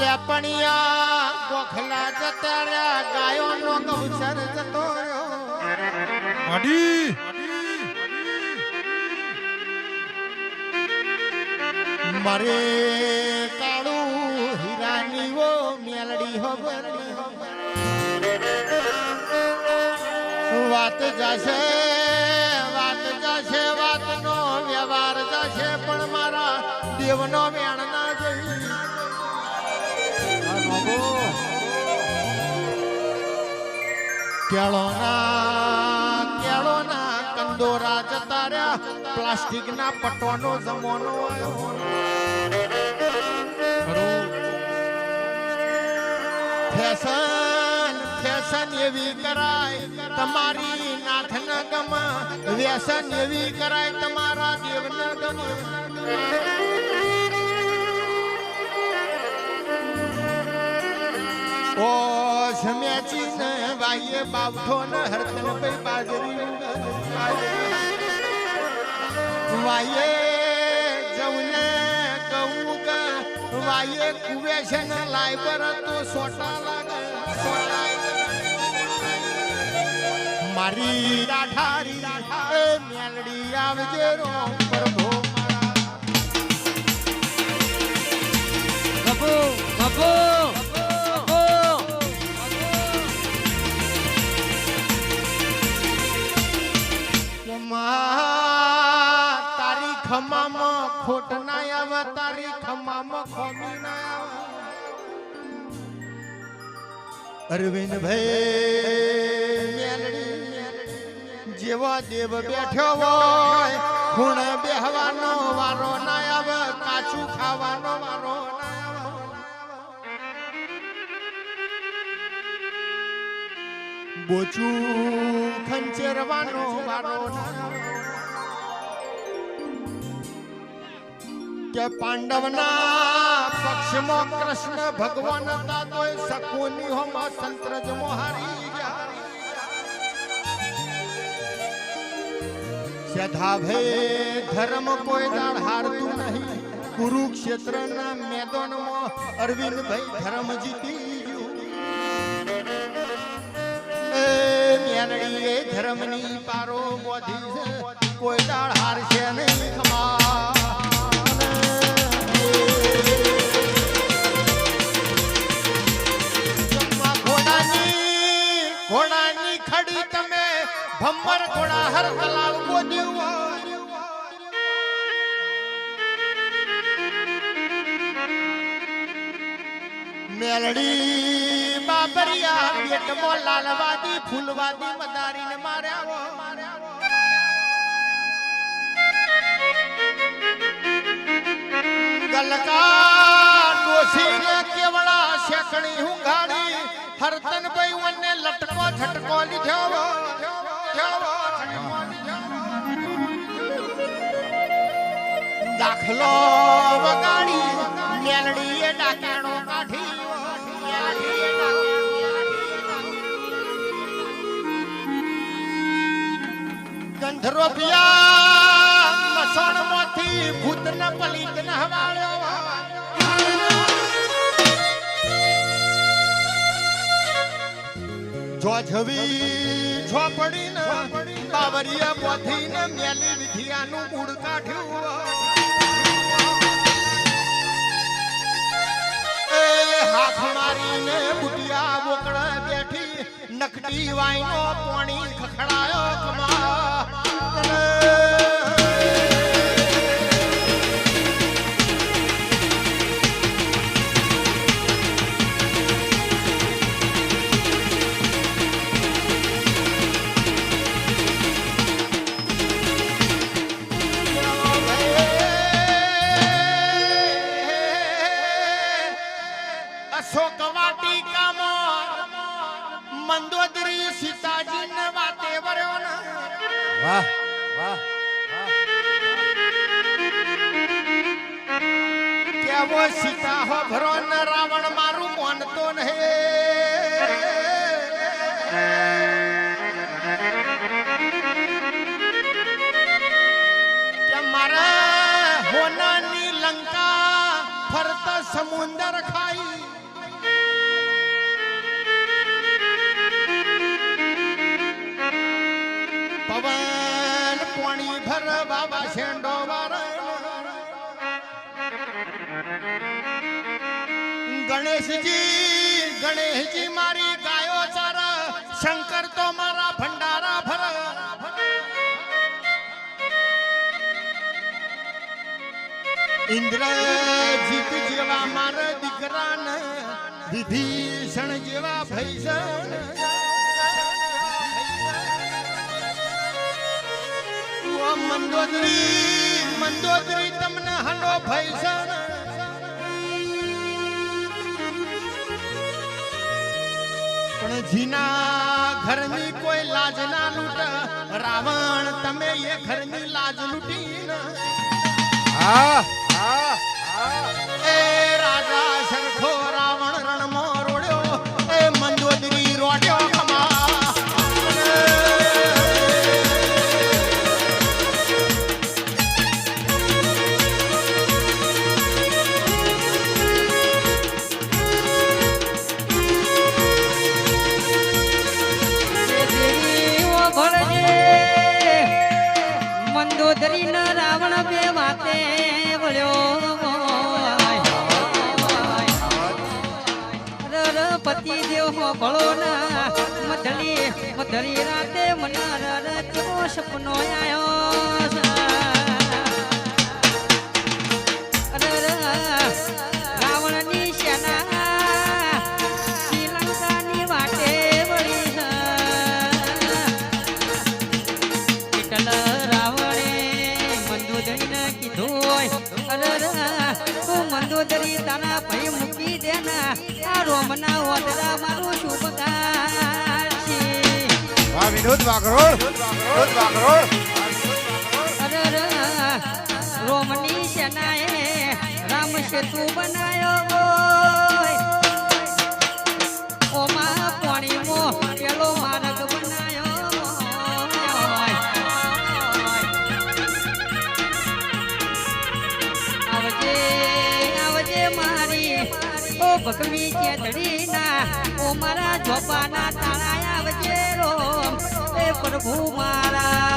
લેપણિયા ગોખલા જતા રહ્યા ગાયોનો ગૌચર જતો માડી મરે કાળું હીરાની વો મેલડી હો વાત જશે દેવનો વેણ ના કેળોના કેળોના કંદોરા જતા રહ્યા પ્લાસ્ટિકના પટવાનો જમવાનો ફેશન ફેશન એવી કરાય તમારી નાથ ન ગમા. વ્યસન એવી કરાય તમારા દેવ ન ગમ. સમ્યાચી ન વાયે બાવઠો ન હરતન પઈ બાજરી. વાયે જવને કહું કે વાયે કુવે છે ને લાય પર તો સોટા લાગે. મારી રાઠારી એ મેલડી આવજે રો અરવિંદ ભાઈ જેવા દેવ બેઠો હોય, ખૂણે બેહવાનો વારો ના આવે, કાચું ખાવાનો વારો બોચું ખંચેરવાનો વારો કે પાંડવના પક્ષમાં કૃષ્ણ ભગવાન હતા તોય શકુની હોમ સંતરજ મોહારી ગયા સધા ભે ધર્મ કોઈ દાળ હારતું નહીં. કુરુક્ષેત્રના અરવિંદ ભાઈ ધર્મ જીતી ગયું. એ મેલડી એ ધર્મની પારો બોધી છે. કોઈ દાળ હારશે નહીં. ભમ્મર ઘોડા હર તલાવ બોદ્યું મેલડી બાબરિયા બેટમો લાલવાદી ફૂલવાદી મદારીને માર્યા ગલકા ડોસીને કેવડા શેકણી હુંગાડી હરતન ભાઈ વને લટકો ઝટકો લીધો દાખલો વગાડી મેલડીએ ડાકેણો કાઢી મેલડીએ ગંધર્વપિયા મસણમાંથી ભૂતને પલિતને હવાળ્યો. જો છવી ઝોપડી ને બાવરિયા પોથી ને મેલી વિધિયાનું મૂળ કાઢ્યું હાથ મારીને બુટિયા બોકડે બેઠી નકડી વાઈનો પોણી ખખડાયો કમા વાહ વાહ કેવો સીતા હો ભરો ને રાવણ મારું માનતો નહીં. મારા હોનાની લંકા ફરતા સમુંદર ખાઈ. બાબા શેંડો ગણેશજી ગણેશજી મારી ગાયો સર શંકર તો મારા ભંડારા ભર. ઇન્દ્રજીત જેવા મારા દીકરાને વિભીષણ જેવા ભૈસણ મંદોદરી મંદોદરી તમને હનો ભૈસણ પણ જીના ઘરની કોઈ લાજ ના લૂટ. રાવણ તમે એ ઘરની લાજ લૂટી ના હા. હા એ રાજા સરખો રાવણ મંદોદરીને કીધું હોય. અરર તું મંદોદરી તારા ભાઈ મૂકી દેના. આ રોમના ઓદરા મારું શુભ કાશી વિનોદ વાઘરોળ. વિનોદ વાઘરોળ. રોમની સેનાએ રામ સેતુ બનાયો ઓમાં પાણીમો પેલો માર્ગ મારી, ઓ ભગવી ચેતડી ના ઓ મારા જોપાના તારા રોમ એ પ્રભુ મારા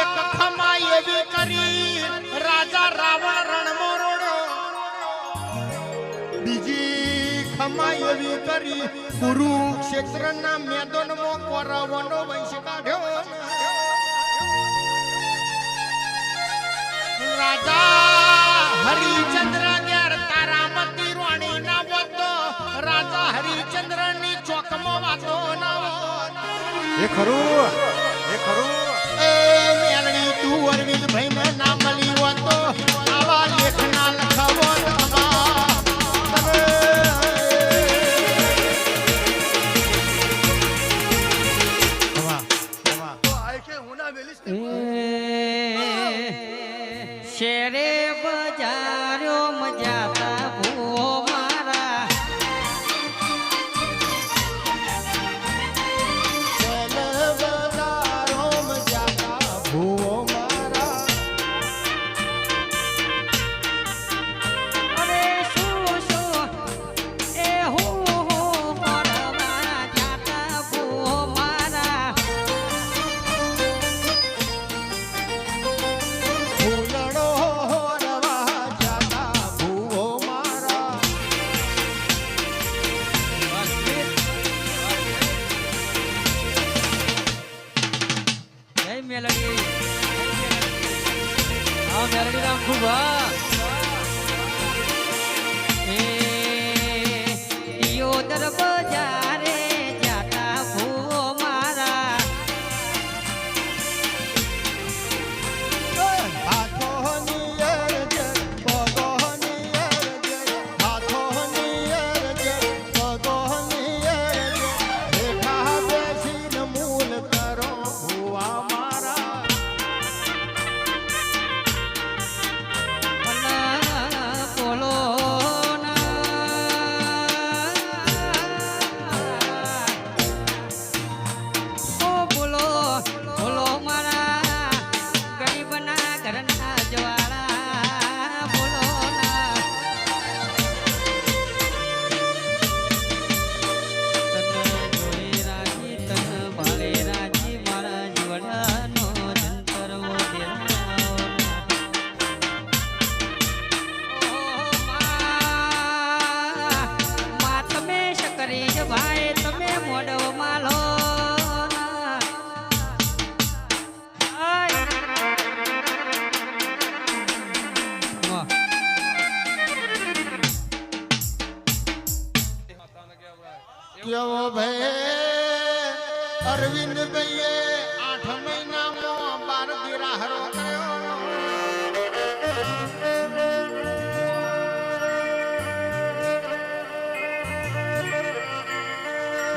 એક ખમા એવી કરી રાજા રાવણ રણમાં રોડ્યો બીજી ખમા એવી કરી કુરુક્ષેત્રના મેદાનમાં કૌરવોનો વંશ કાઢ્યો રાજા હરિચંદ્રની ચોકમાં વાતો ના એ ખરું એ ખરું. એ મેલણી તું અરવિંદ ભાઈ ને ના મળી હોત આવા લેખના લખાવો. શેરે બજારો મજાતા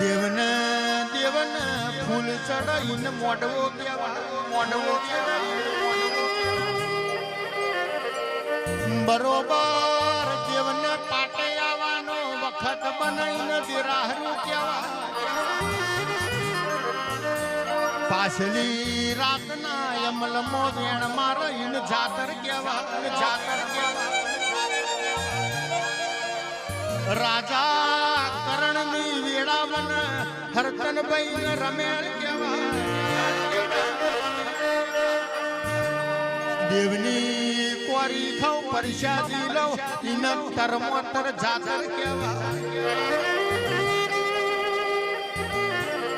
દેવને દેવને ફૂલ ચડાઈને મોડવો કહેવાય મોડવો કહેવાય બરોબર, દેવને પાટે આવવાનો વખત બનાવીને દિરાહરું કહેવાય પાછલી રાતના યમલમો વેણ મારીને જાતર કહેવાય જાતર કહેવાય રાજા કરણની વેળાવન હરતનભાઈ રમેણ કેવા દેવની કોરી ખાવ પરિશાદી લઉં ઇન તરમોતર જાતર કહેવાય.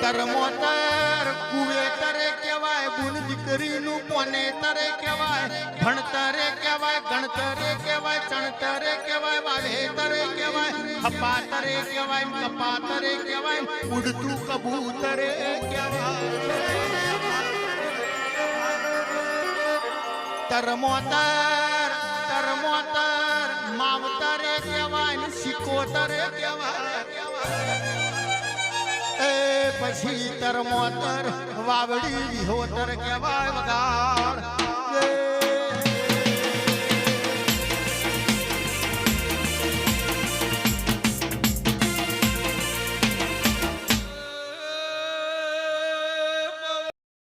તરમોતર કુવેતરે કહેવાય બુન દીકરીનું કોને તરે કહેવાય? ભણતરે કહેવાય ગણતરે કહેવાય ચણતરે કહેવાય વાવેતરે કહેવાય હપાતરે કહેવાય કપાતરે કહેવાય, ઉડતું કબૂતરે કહેવાય. તરમોતર તરમોતર માવતરે કહેવાય સિકોતરે કહેવાય. એ પછી તરમોતર વાવડી હોતર કહેવાય વગાડ.